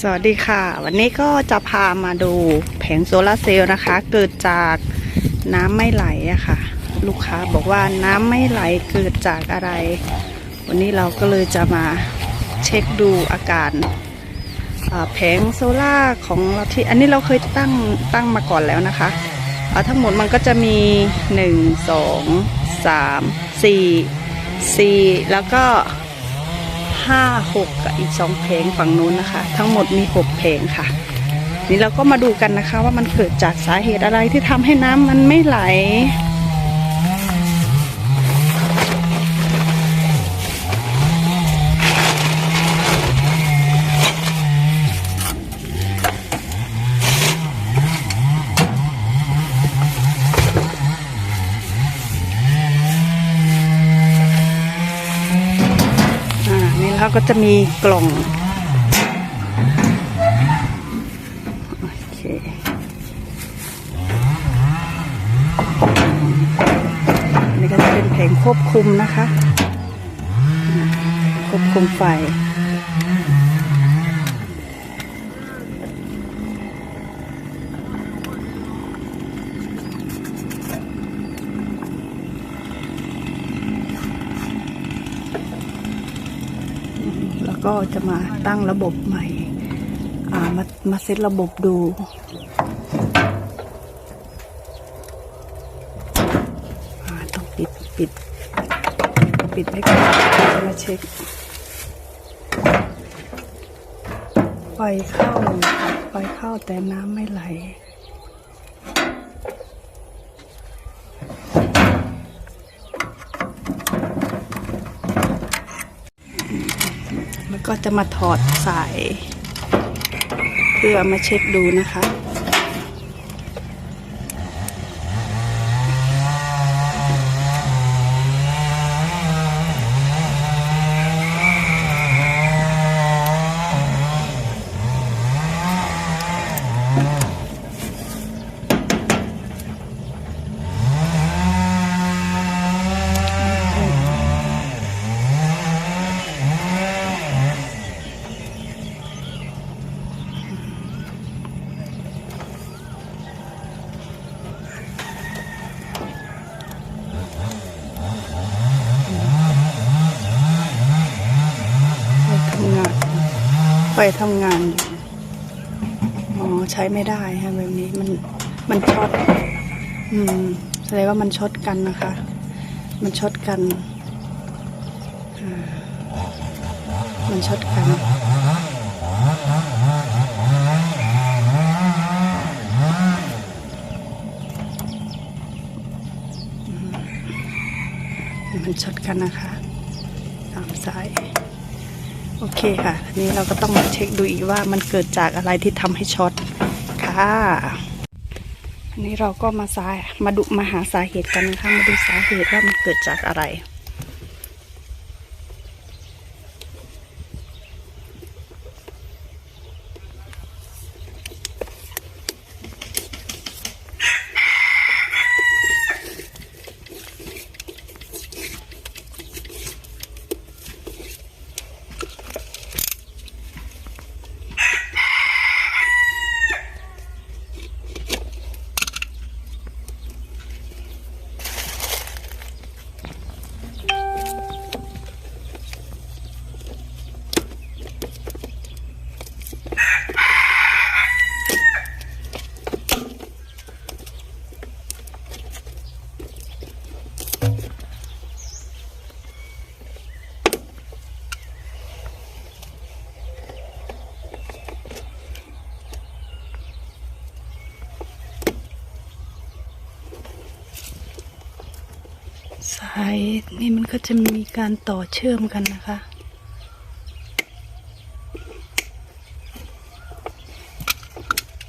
สวัสดีค่ะ วันนี้ก็จะพามาดูแผงโซลาร์เซลล์นะคะ เกิดจากน้ำไม่ไหลอะค่ะ ลูกค้าบอกว่าน้ำไม่ไหลเกิดจากอะไร วันนี้เราก็เลยจะมาเช็คดูอาการแผงโซล่าของเราที่อันนี้เราเคยตั้งตั้งมาก่อนแล้วนะคะอ่าทั้งหมดมันก็จะมี 1 2 3 4 4 แล้วก็ ห้าหกกับอีกสองเพลงฝั่งนู้นนะคะ ทั้งหมดมีหกเพลงค่ะ นี่เราก็มาดูกันนะคะว่ามันเกิดจากสาเหตุอะไรที่ทำให้น้ำมันไม่ไหล อ่า นี่ เราก็จะมีกล่องโอเคนี่ก็จะเป็นแผงควบคุมนะคะ ควบคุมไฟ ก็จะมาตั้งระบบใหม่ามามาเซตระบบดูต้องปิดปิด ปิดไว้ก่อนมาเช็ค ไฟเข้า ไฟเข้าแต่น้ำไม่ไหล แล้ว ก็จะมาถอดสาย เพื่อมาเช็คดูนะคะ ไปทำงาน ไปทำงานอยู่ อ๋อ ใช้ไม่ได้ฮะแบบนี้มันมันช็อต อืม แสดงว่ามันช็อตกันนะคะ มันช็อตกัน มันช็อตกันมันช็อตกันนะคะสามสาย โอเคค่ะทีนี้เราก็ต้องมาเช็คดูอีกว่ามันเกิดจากอะไรที่ทำให้ช็อตค่ะอันนี้เราก็มาสายมาดูมาหาสาเหตุกันนะคะมาดูสาเหตุว่ามันเกิดจากอะไร สาย นี่มันก็จะมีการต่อเชื่อมกันนะคะ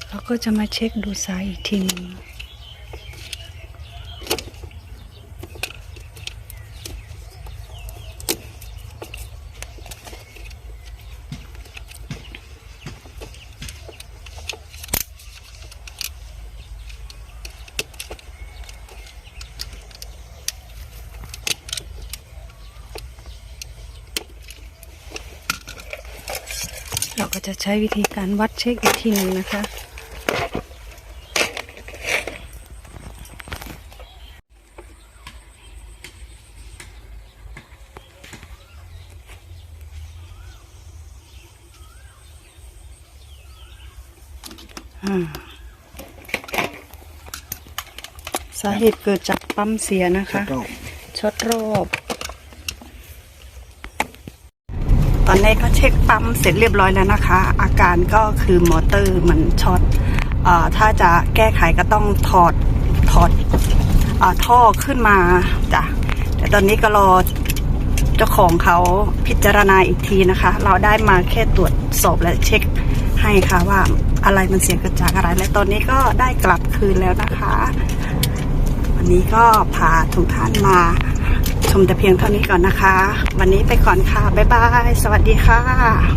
เราก็จะมาเช็คดูสายอีกทีนึง เราก็จะใช้วิธีการวัดเช็คอีกทีหนึงนะคะอ่าสาเหตุเกิดจากปั๊มเสียนะคะ ช็อตรอบ ต อนนี้ก็เช็คปั๊มเสร็จเรียบร้อยแล้วนะคะ อาการก็คือมอเตอร์มันช็อตอถ้าจะแก้ไขก็ต้องถอดถอดอท่อขึ้นมาจ้ะแต่ตอนนี้ก็รอเจ้าของเขาพิจารณาอีกทีนะคะ เราได้มาแค่ตรวจสอบและเช็คให้ค่ะว่าอะไรมันเสียเกิดจากอะไร และตอนนี้ก็ได้กลับคืนแล้วนะคะ วันนี้ก็พาทุกท่านมา ชมแต่เพียงเท่านี้ก่อนนะคะ วันนี้ไปก่อนค่ะ บ๊ายบาย สวัสดีค่ะ